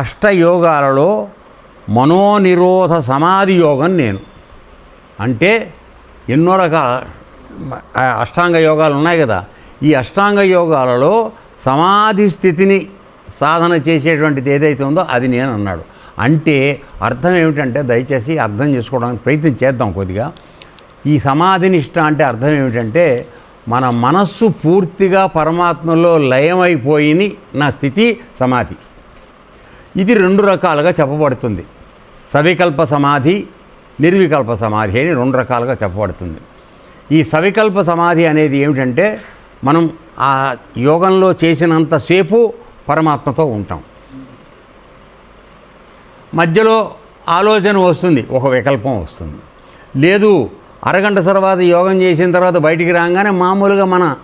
అష్టయోగాలలో మనోనిరోధ సమాధి యోగం నేను. అంటే ఎన్నో రకాల అష్టాంగ యోగాలు ఉన్నాయి కదా. ఈ అష్టాంగ యోగాలలో సమాధి స్థితిని సాధన చేసేటువంటిది ఏదైతే ఉందో అది నేను అన్నాడు. అంటే అర్థం ఏమిటంటే దయచేసి అర్థం చేసుకోవడానికి ప్రయత్నం చేద్దాం కొద్దిగా. ఈ సమాధినిష్ట అంటే అర్థం ఏమిటంటే మన మనస్సు పూర్తిగా పరమాత్మలో లయమైపోయిన నా స్థితి సమాధి. ఇది రెండు రకాలుగా చెప్పబడుతుంది. సవికల్ప సమాధి నిర్వికల్ప సమాధి అని రెండు రకాలుగా చెప్పబడుతుంది. ఈ సవికల్ప సమాధి అనేది ఏమిటంటే మనం ఆ యోగంలో చేసినంతసేపు పరమాత్మతో ఉంటాం. మధ్యలో ఆలోచన వస్తుంది ఒక వికల్పం వస్తుంది. లేదు అరగంట తర్వాత యోగం చేసిన తర్వాత బయటికి రాగానే మామూలుగా మన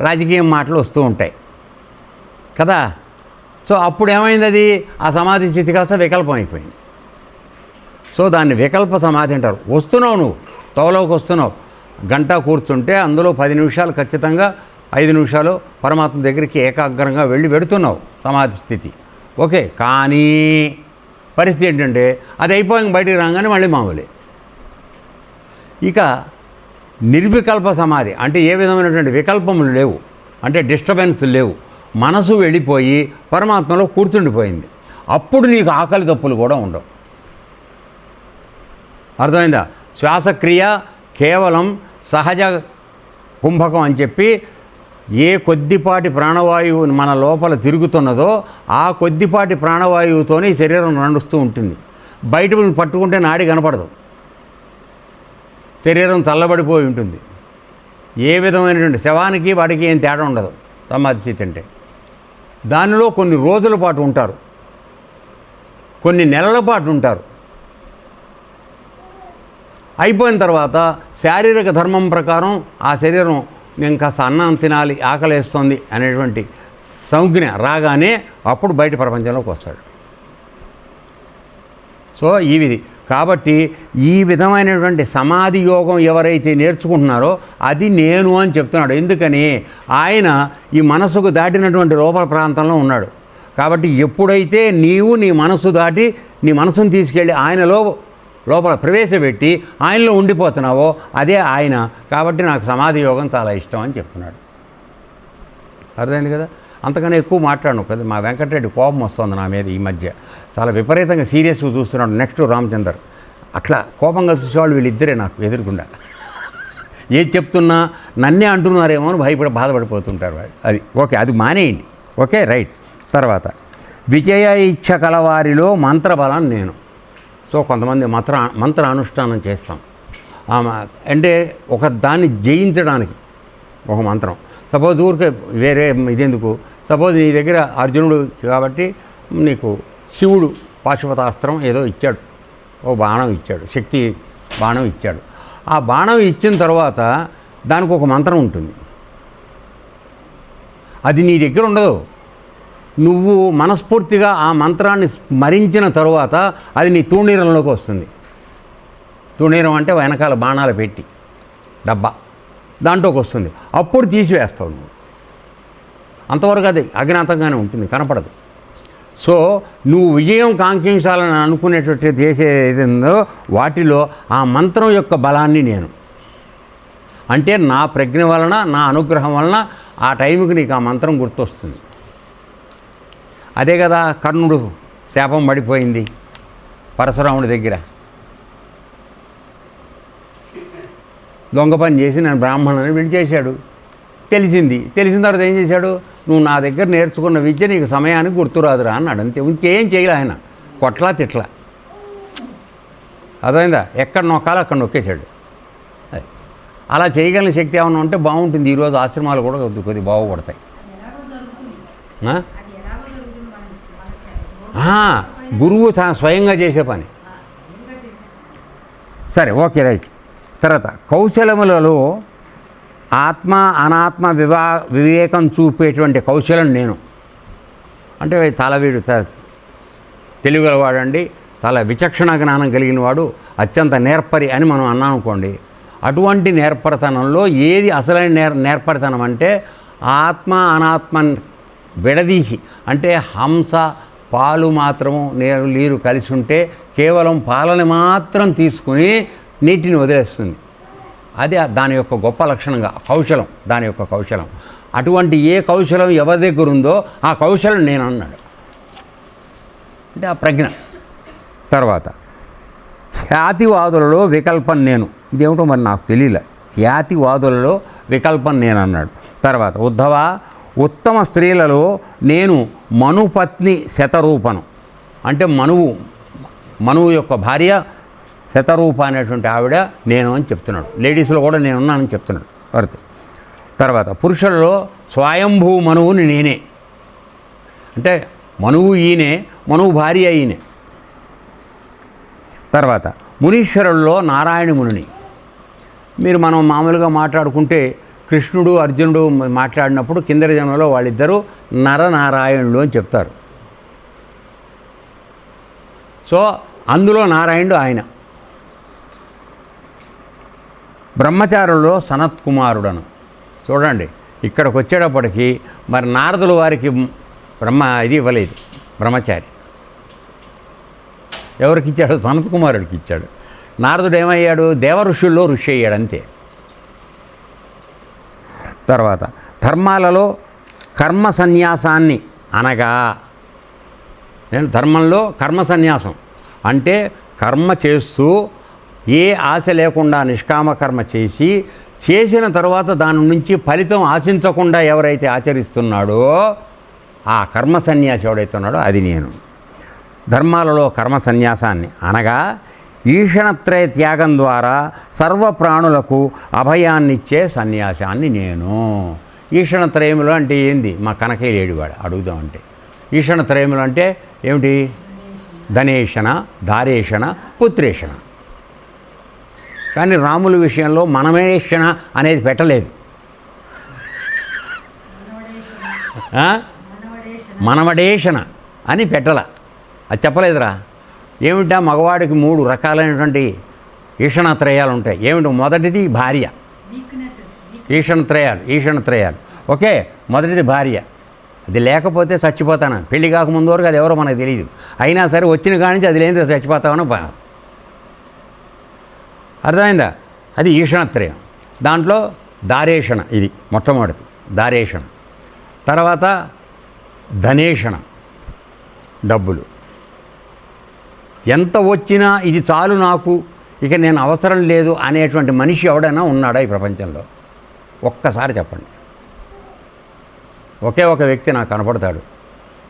రాజకీయం మాటలు వస్తూ ఉంటాయి. కదా? సో అప్పుడు ఏమైంది అది ఆ సమాధి స్థితి కాస్త వికల్పం అయిపోయింది. సో దాన్ని వికల్ప సమాధి అంటారు. వస్తున్నావు నువ్వు తోలోకి వస్తున్నావు. గంట కూర్చుంటే అందులో పది నిమిషాలు ఖచ్చితంగా ఐదు నిమిషాలు పరమాత్మ దగ్గరికి ఏకాగ్రంగా వెళ్ళి పెడుతున్నావు సమాధి స్థితి. ఓకే కానీ పరిస్థితి ఏంటంటే అది అయిపోయి బయటికి రాగానే మళ్ళీ మామూలే. ఇక నిర్వికల్ప సమాధి అంటే ఏ విధమైనటువంటి వికల్పములు లేవు. అంటే డిస్టర్బెన్స్ లేవు. మనసు వెళ్ళిపోయి పరమాత్మలో కూర్చుండిపోయింది. అప్పుడు నీకు ఆకలి తప్పులు కూడా ఉండవు. అర్థమైందా? శ్వాసక్రియ కేవలం సహజ కుంభకం అని చెప్పి ఏ కొద్దిపాటి ప్రాణవాయువు మన లోపల తిరుగుతున్నదో ఆ కొద్దిపాటి ప్రాణవాయువుతోనే శరీరం నడుస్తూ ఉంటుంది. బయట పట్టుకుంటే నాడి కనపడదు. శరీరం చల్లబడిపోయి ఉంటుంది. ఏ విధమైనటువంటి శవానికి వాడికి ఏం తేడా ఉండదు. సమాధి స్థితి అంటే దానిలో కొన్ని రోజుల పాటు ఉంటారు. కొన్ని నెలల పాటు ఉంటారు. అయిపోయిన తర్వాత శారీరక ధర్మం ప్రకారం ఆ శరీరం నేను కాస్త అన్నం తినాలి ఆకలేస్తోంది అనేటువంటి సంజ్ఞ రాగానే అప్పుడు బయట ప్రపంచంలోకి వస్తాడు. సో ఈ విధి. కాబట్టి ఈ విధమైనటువంటి సమాధి యోగం ఎవరైతే నేర్చుకుంటున్నారో అది నేను అని చెప్తున్నాడు. ఎందుకని? ఆయన ఈ మనసుకు దాటినటువంటి లోపల ప్రాంతంలో ఉన్నాడు. కాబట్టి ఎప్పుడైతే నీవు నీ మనసు దాటి నీ మనసును తీసుకెళ్ళి ఆయనలో లోపల ప్రవేశపెట్టి ఆయనలో ఉండిపోతున్నావో అదే ఆయన. కాబట్టి నాకు సమాధి యోగం చాలా ఇష్టం అని చెప్తున్నాడు. అర్థమైంది కదా? అంతకన్నా ఎక్కువ మాట్లాడను. పెద్ద మా వెంకటరెడ్డి కోపం వస్తుంది నా మీద ఈ మధ్య. చాలా విపరీతంగా సీరియస్గా చూస్తున్నాడు నెక్స్ట్ రామచందర్. అట్లా కోపంగా చూసేవాళ్ళు వీళ్ళిద్దరే నాకు ఎదురుకుండా ఏది చెప్తున్నా నన్నే అంటున్నారేమో అని భయపడి బాధపడిపోతుంటారు వాళ్ళు. అది ఓకే అది మానేయండి. Okay right. తర్వాత విజయ ఇచ్చ కలవారిలో మంత్రబలం నేను. సో కొంతమంది మంత్ర మంత్ర అనుష్ఠానం చేస్తాం. అంటే ఒక దాన్ని జయించడానికి ఒక మంత్రం. సపోజ్ ఊరికే వేరే ఇదెందుకు? సపోజ్ నీ దగ్గర అర్జునుడు కాబట్టి నీకు శివుడు పాశుపతాస్త్రం ఏదో ఇచ్చాడు. ఓ బాణం ఇచ్చాడు. శక్తి బాణం ఇచ్చాడు. ఆ బాణం ఇచ్చిన తర్వాత దానికి ఒక మంత్రం ఉంటుంది. అది నీ దగ్గర ఉండదు. నువ్వు మనస్ఫూర్తిగా ఆ మంత్రాన్ని స్మరించిన తర్వాత అది నీ తూణీరంలోకి వస్తుంది. తూణీరం అంటే వెనకాల బాణాలు పెట్టి డబ్బా దాంట్లోకి వస్తుంది. అప్పుడు తీసివేస్తావు నువ్వు. అంతవరకు అది అజ్ఞాతంగానే ఉంటుంది కనపడదు. సో నువ్వు విజయం కాంక్షించాలని అనుకునేటట్టు చేసే ఏది వాటిలో ఆ మంత్రం యొక్క బలాన్ని నేను. అంటే నా ప్రజ్ఞ వలన నా అనుగ్రహం వలన ఆ టైంకి నీకు ఆ మంత్రం గుర్తొస్తుంది. అదే కదా కర్ణుడు శాపం పడిపోయింది పరశురాముడి దగ్గర. దొంగ పని చేసి నేను బ్రాహ్మణుని విడిచేశాడు. తెలిసింది. తెలిసిన తర్వాత ఏం చేశాడు? నువ్వు నా దగ్గర నేర్చుకున్న విద్య నీకు సమయానికి గుర్తురాదురా అన్నాడు. అంతే. ఇంకేం చేయలే ఆయన. కొట్లా తిట్లా. అర్థమైందా? ఎక్కడ నొక్కాలో అక్కడ నొక్కేశాడు. అది. అలా చేయగలిగిన శక్తి ఏమైనా ఉంటే బాగుంటుంది. ఈరోజు ఆశ్రమాలు కూడా కొద్ది కొద్ది బాగుపడతాయి. గురువు తా- స్వయంగా చేసే పని. సరే ఓకే రైట్. తర్వాత కౌశలములలో ఆత్మ అనాత్మ వివా వివేకం చూపేటువంటి కౌశలం నేను. అంటే తలవీడు తెలుగులవాడండి తల తెలివిగలవాడండి చాలా విచక్షణ జ్ఞానం కలిగిన వాడు అత్యంత నేర్పరి అని మనం అన్నాం అనుకోండి. అటువంటి నేర్పరితనంలో ఏది అసలైన నేర్ నేర్పరితనం అంటే ఆత్మ అనాత్మ విడదీసి అంటే హంస పాలు మాత్రము నీరు నీరు కలిసి ఉంటే కేవలం పాలని మాత్రం తీసుకుని నీటిని వదిలేస్తుంది. అది దాని యొక్క గొప్ప లక్షణంగా కౌశలం దాని యొక్క కౌశలం. అటువంటి ఏ కౌశలం ఎవరి దగ్గర ఉందో ఆ కౌశలం నేను అన్నాడు అంటే ఆ ప్రజ్ఞ. తర్వాత ఖ్యాతివాదులలో వికల్పం నేను. ఇదేమిటో మరి నాకు తెలియలే. ఖ్యాతివాదులలో వికల్పం నేను అన్నాడు తర్వాత ఉద్ధవ ఉత్తమ స్త్రీలలో నేను మనుపత్ని శతరూపను. అంటే మనువు మనువు యొక్క భార్య శతరూప అనేటువంటి ఆవిడ నేను అని చెప్తున్నాడు. లేడీస్లో కూడా నేను ఉన్నానని చెప్తున్నాడు. వరత తర్వాత పురుషులలో స్వయంభూ మనువుని నేనే. అంటే మనువు ఈయనే మనువు భార్య ఈయనే. తర్వాత మునీశ్వరుల్లో నారాయణ మునిని మీరు మనం మామూలుగా మాట్లాడుకుంటే కృష్ణుడు అర్జునుడు మాట్లాడినప్పుడు కిందరి జన్మలో వాళ్ళిద్దరూ నరనారాయణుడు అని చెప్తారు. సో అందులో నారాయణుడు ఆయన. బ్రహ్మచారుల్లో సనత్ కుమారుడను. చూడండి ఇక్కడికి వచ్చేటప్పటికి మరి నారదుల వారికి బ్రహ్మ ఇది ఇవ్వలేదు బ్రహ్మచారి. ఎవరికి ఇచ్చాడు సనత్ కుమారుడికి ఇచ్చాడు నారదుడు ఏమయ్యాడు? దేవ ఋషుల్లో ఋషి అయ్యాడు అంతే. తర్వాత ధర్మాలలో కర్మ సన్యాసాన్ని అనగా నేను ధర్మంలో కర్మ సన్యాసం అంటే కర్మ చేస్తూ ఏ ఆశ లేకుండా నిష్కామకర్మ చేసి చేసిన తర్వాత దాని నుంచి ఫలితం ఆశించకుండా ఎవరైతే ఆచరిస్తున్నాడో ఆ కర్మ సన్యాసి ఎవడైతే ఉన్నాడో అది నేను. ధర్మాలలో కర్మ సన్యాసాన్ని అనగా ఈషణత్రయ త్యాగం ద్వారా సర్వ ప్రాణులకు అభయాన్నిచ్చే సన్యాసాన్ని నేను. ఈషణత్రయములు అంటే ఏంది? మా కనకే లేడివాడు అడుగుదామంటే ఈషణత్రయములు అంటే ఏమిటి? ధనేషణ దారేషణ పుత్రేషణ కానీ రాముల విషయంలో మనమేషణ అనేది పెట్టలేదు? మనవడేషణ అని పెట్టల. అది చెప్పలేదురా. ఏమిటా మగవాడికి మూడు రకాలైనటువంటి ఈషణత్రయాలు ఉంటాయి ఏమిటి? మొదటిది భార్య. ఈషణత్రయాలు ఈషణత్రయాలు. ఓకే మొదటిది భార్య. అది లేకపోతే చచ్చిపోతాను? పెళ్ళి కాకముందు వరకు అది ఎవరో మనకు తెలియదు అయినా సరే వచ్చిన కాడి నుంచి అది లేనిది చచ్చిపోతామని అర్థమైందా? అది ఈషణత్రయం. దాంట్లో దారేషణ ఇది మొట్టమొదటి దారేషణ. తర్వాత ధనేషణ డబ్బులు. ఎంత వచ్చినా ఇది చాలు నాకు ఇక నేను అవసరం లేదు అనేటువంటి మనిషి ఎవడైనా ఉన్నాడా ఈ ప్రపంచంలో? ఒక్కసారి చెప్పండి. ఒకే ఒక వ్యక్తి నాకు కనపడతాడు.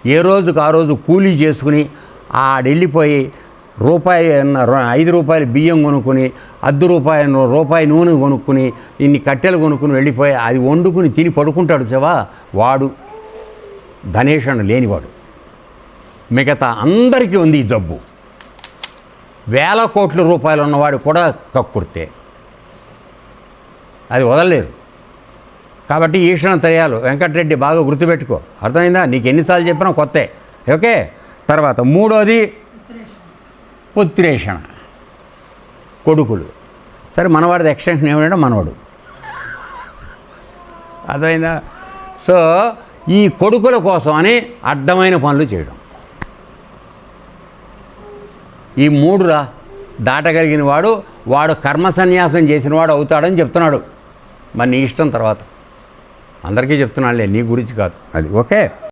ఏ రోజుకు ఆ రోజు కూలీ చేసుకుని ఆడెళ్ళిపోయి రూపాయి ఐదు రూపాయలు బియ్యం కొనుక్కుని అర్ధ రూపాయి రూపాయి నూనె కొనుక్కుని ఇన్ని కట్టెలు కొనుక్కుని వెళ్ళిపోయి అది వండుకుని తిని పడుకుంటాడు చెవా వాడు ధనేషణ లేనివాడు. మిగతా అందరికీ ఉంది ఈ జబ్బు. వేల కోట్ల రూపాయలు ఉన్నవాడు కూడా కక్కుర్తే. అది వదలలేదు కాబట్టి ఈషణ తయారు వెంకటరెడ్డి బాగా గుర్తుపెట్టుకో. అర్థమైందా? నీకు ఎన్నిసార్లు చెప్పినా కొత్తే. ఓకే? తర్వాత మూడోది పుత్రేషణ కొడుకులు. సరే మనవాడిది ఎక్స్టెన్షన్ ఏమిటంటే మనవాడు. అర్థమైందా? సో ఈ కొడుకుల కోసం అని అడ్డమైన పనులు చేయడం. ఈ మూడురా దాటగలిగిన వాడు వాడు కర్మ సన్యాసం చేసిన వాడు అవుతాడని చెప్తున్నాడు. మరి నీ ఇష్టం తర్వాత. అందరికీ చెప్తున్నాడులే నీ గురించి కాదు. అది ఓకే.